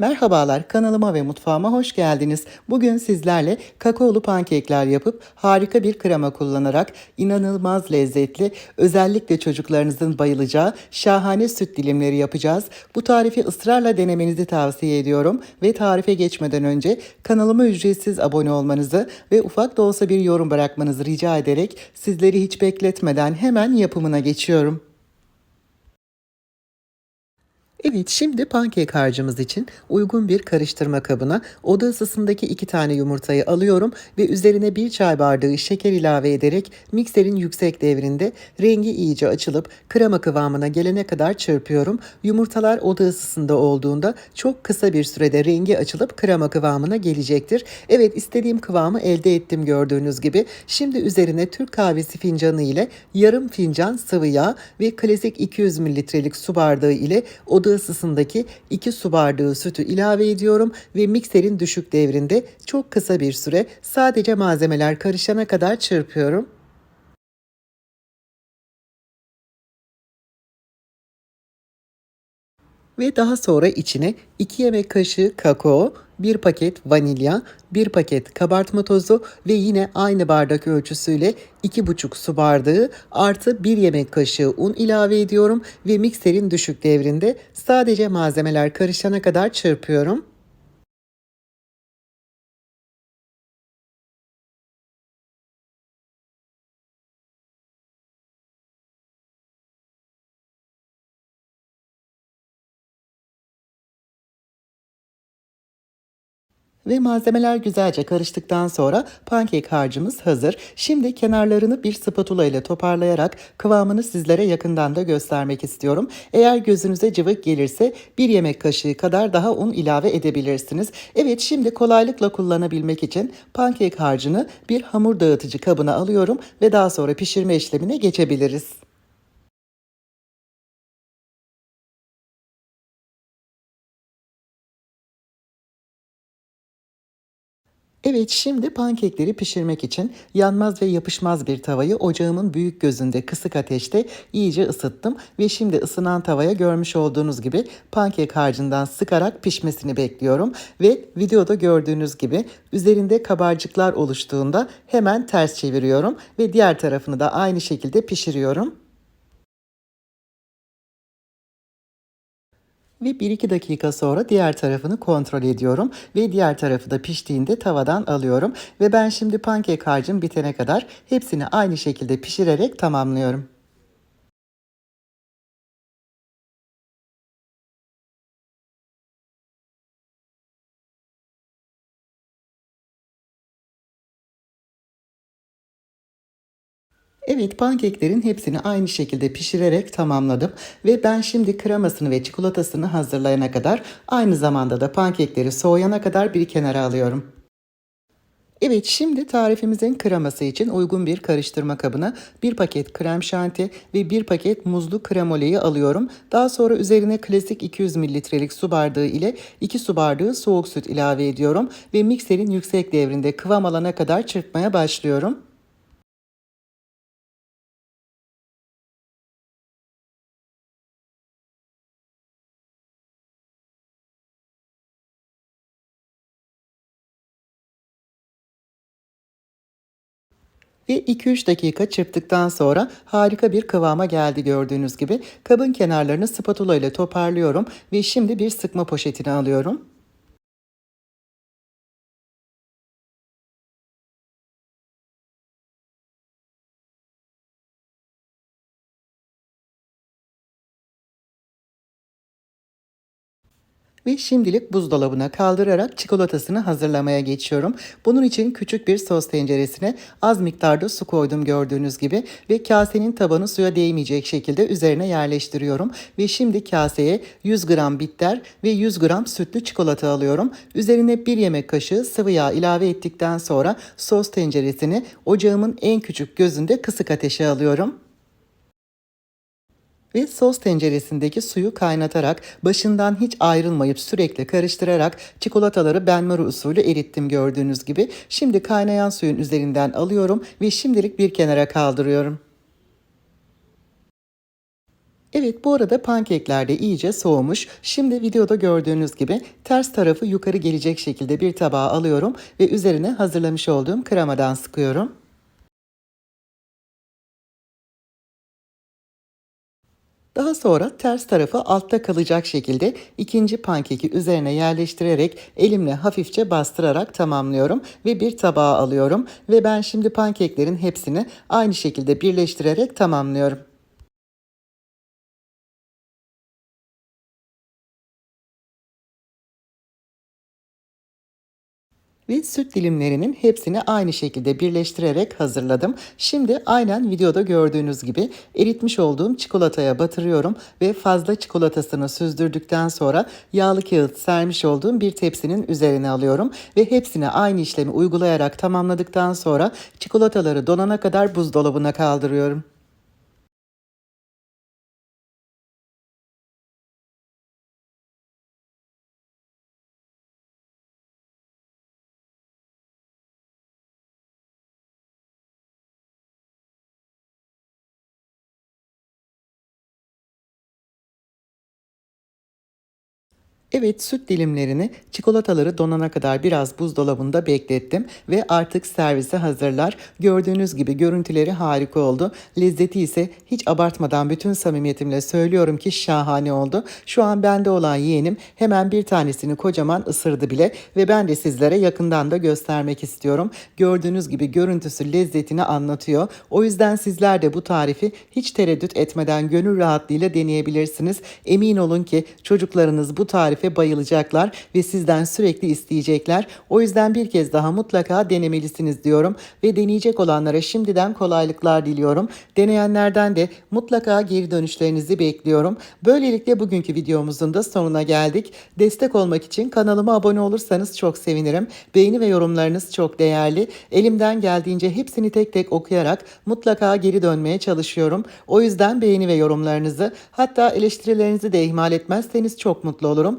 Merhabalar kanalıma ve mutfağıma hoş geldiniz. Bugün sizlerle kakaolu pankekler yapıp harika bir krema kullanarak inanılmaz lezzetli, özellikle çocuklarınızın bayılacağı şahane süt dilimleri yapacağız. Bu tarifi ısrarla denemenizi tavsiye ediyorum ve tarife geçmeden önce kanalıma ücretsiz abone olmanızı ve ufak da olsa bir yorum bırakmanızı rica ederek sizleri hiç bekletmeden hemen yapımına geçiyorum. Evet şimdi pankek harcımız için uygun bir karıştırma kabına oda ısısındaki iki tane yumurtayı alıyorum ve üzerine bir çay bardağı şeker ilave ederek mikserin yüksek devrinde rengi iyice açılıp krema kıvamına gelene kadar çırpıyorum. Yumurtalar oda ısısında olduğunda çok kısa bir sürede rengi açılıp krema kıvamına gelecektir. Evet istediğim kıvamı elde ettim gördüğünüz gibi. Şimdi üzerine Türk kahvesi fincanı ile yarım fincan sıvı yağ ve klasik 200 mililitrelik su bardağı ile oda ısısındaki 2 su bardağı sütü ilave ediyorum ve mikserin düşük devrinde çok kısa bir süre sadece malzemeler karışana kadar çırpıyorum. Ve daha sonra içine 2 yemek kaşığı kakao, 1 paket vanilya, 1 paket kabartma tozu ve yine aynı bardak ölçüsüyle 2,5 su bardağı artı 1 yemek kaşığı un ilave ediyorum ve mikserin düşük devrinde sadece malzemeler karışana kadar çırpıyorum. Ve malzemeler güzelce karıştıktan sonra pankek harcımız hazır. Şimdi kenarlarını bir spatula ile toparlayarak kıvamını sizlere yakından da göstermek istiyorum. Eğer gözünüze cıvık gelirse bir yemek kaşığı kadar daha un ilave edebilirsiniz. Evet şimdi kolaylıkla kullanabilmek için pankek harcını bir hamur dağıtıcı kabına alıyorum ve daha sonra pişirme işlemine geçebiliriz. Evet şimdi pankekleri pişirmek için yanmaz ve yapışmaz bir tavayı ocağımın büyük gözünde kısık ateşte iyice ısıttım ve şimdi ısınan tavaya görmüş olduğunuz gibi pankek harcından sıkarak pişmesini bekliyorum ve videoda gördüğünüz gibi üzerinde kabarcıklar oluştuğunda hemen ters çeviriyorum ve diğer tarafını da aynı şekilde pişiriyorum. Ve 1-2 dakika sonra diğer tarafını kontrol ediyorum ve diğer tarafı da piştiğinde tavadan alıyorum ve ben şimdi pankek harcım bitene kadar hepsini aynı şekilde pişirerek tamamlıyorum. Evet pankeklerin hepsini aynı şekilde pişirerek tamamladım ve ben şimdi kremasını ve çikolatasını hazırlayana kadar aynı zamanda da pankekleri soğuyana kadar bir kenara alıyorum. Evet şimdi tarifimizin kreması için uygun bir karıştırma kabına bir paket krem şanti ve bir paket muzlu kremoleyi alıyorum. Daha sonra üzerine klasik 200 mililitrelik su bardağı ile 2 su bardağı soğuk süt ilave ediyorum ve mikserin yüksek devrinde kıvam alana kadar çırpmaya başlıyorum. Ve 2-3 dakika çırptıktan sonra harika bir kıvama geldi gördüğünüz gibi. Kabın kenarlarını spatula ile toparlıyorum ve şimdi bir sıkma poşetine alıyorum. Ve şimdilik buzdolabına kaldırarak çikolatasını hazırlamaya geçiyorum. Bunun için küçük bir sos tenceresine az miktarda su koydum gördüğünüz gibi ve kasenin tabanı suya değmeyecek şekilde üzerine yerleştiriyorum. Ve şimdi kaseye 100 gram bitter ve 100 gram sütlü çikolata alıyorum. Üzerine bir yemek kaşığı sıvı yağ ilave ettikten sonra sos tenceresini ocağımın en küçük gözünde kısık ateşe alıyorum ve sos tenceresindeki suyu kaynatarak başından hiç ayrılmayıp sürekli karıştırarak çikolataları benmari usulü erittim gördüğünüz gibi. Şimdi kaynayan suyun üzerinden alıyorum ve şimdilik bir kenara kaldırıyorum. Evet bu arada pankekler de iyice soğumuş. Şimdi videoda gördüğünüz gibi ters tarafı yukarı gelecek şekilde bir tabağa alıyorum ve üzerine hazırlamış olduğum kremadan sıkıyorum. Daha sonra ters tarafı altta kalacak şekilde ikinci pankeki üzerine yerleştirerek elimle hafifçe bastırarak tamamlıyorum ve bir tabağa alıyorum ve ben şimdi pankeklerin hepsini aynı şekilde birleştirerek tamamlıyorum. Ve süt dilimlerinin hepsini aynı şekilde birleştirerek hazırladım. Şimdi aynen videoda gördüğünüz gibi eritmiş olduğum çikolataya batırıyorum ve fazla çikolatasını süzdürdükten sonra yağlı kağıt sermiş olduğum bir tepsinin üzerine alıyorum ve hepsine aynı işlemi uygulayarak tamamladıktan sonra çikolataları donana kadar buzdolabına kaldırıyorum. Evet süt dilimlerini çikolataları donana kadar biraz buzdolabında beklettim ve artık servise hazırlar. Gördüğünüz gibi görüntüleri harika oldu. Lezzeti ise hiç abartmadan bütün samimiyetimle söylüyorum ki şahane oldu. Şu an bende olan yeğenim hemen bir tanesini kocaman ısırdı bile ve ben de sizlere yakından da göstermek istiyorum. Gördüğünüz gibi görüntüsü lezzetini anlatıyor. O yüzden sizler de bu tarifi hiç tereddüt etmeden gönül rahatlığıyla deneyebilirsiniz. Emin olun ki çocuklarınız bu tarifi tarife bayılacaklar ve sizden sürekli isteyecekler. O yüzden bir kez daha mutlaka denemelisiniz diyorum ve deneyecek olanlara şimdiden kolaylıklar diliyorum. Deneyenlerden de mutlaka geri dönüşlerinizi bekliyorum. Böylelikle bugünkü videomuzun da sonuna geldik. Destek olmak için kanalıma abone olursanız çok sevinirim. Beğeni ve yorumlarınız çok değerli. Elimden geldiğince hepsini tek tek okuyarak mutlaka geri dönmeye çalışıyorum. O yüzden beğeni ve yorumlarınızı hatta eleştirilerinizi de ihmal etmezseniz çok mutlu olurum.